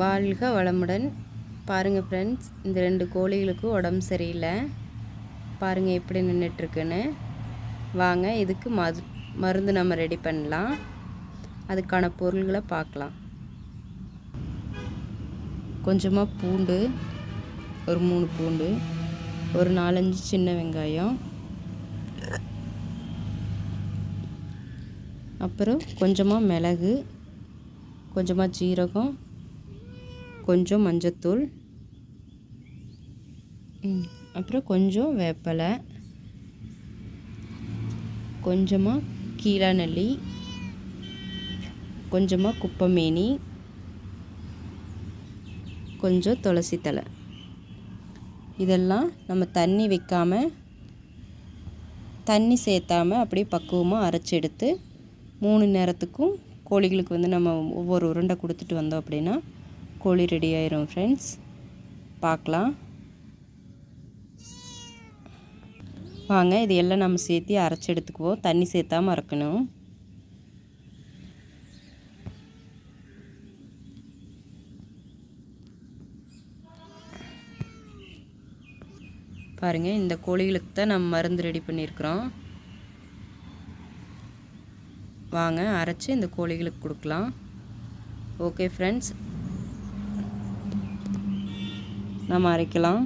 வாழ்க வளமுடன். பாருங்கள் ஃப்ரெண்ட்ஸ் இந்த ரெண்டு கோழிகளுக்கும் உடம்பு சரியில்லை. பாருங்கள் எப்படி நின்றுட்டுருக்குன்னு வாங்க இதுக்கு மது மருந்து நம்ம ரெடி பண்ணலாம். அதுக்கான பொருள்களை பார்க்கலாம். கொஞ்சமாக பூண்டு ஒரு மூணு பூண்டு ஒரு நாலஞ்சு சின்ன வெங்காயம். அப்புறம் கொஞ்சமாக மிளகு கொஞ்சமாக ஜீரகம் கொஞ்சம் மஞ்சத்தூள். அப்புறம் கொஞ்சம் வேப்பலை. கொஞ்சமாக கீழா நெல்லி கொஞ்சமாக குப்பமேனி. கொஞ்சம் துளசி தழை. இதெல்லாம் நம்ம தண்ணி வைக்காம தண்ணி சேர்த்தாம அப்படியே பக்குவமாக அரைச்சி எடுத்து மூணு நேரத்துக்கும் கோழிகளுக்கு வந்து நம்ம ஒவ்வொரு உருண்டை கொடுத்துட்டு வந்தோம் அப்படின்னா கோழி ரெடி ஆயிரும் ஃப்ரெண்ட்ஸ் பார்க்கலாம். வாங்க இது எல்லாம் நம்ம சேர்த்து அரைச்சி எடுத்துக்குவோம். தண்ணி சேர்த்தாம அரைக்கணும். பாருங்கள் இந்த கோழிகளுக்கு தான் நம்ம மருந்து ரெடி பண்ணியிருக்கிறோம். வாங்க அரைச்சி இந்த கோழிகளுக்கு கொடுக்கலாம். ஓகே ஃப்ரெண்ட்ஸ் நம்ம அரைக்கலாம்.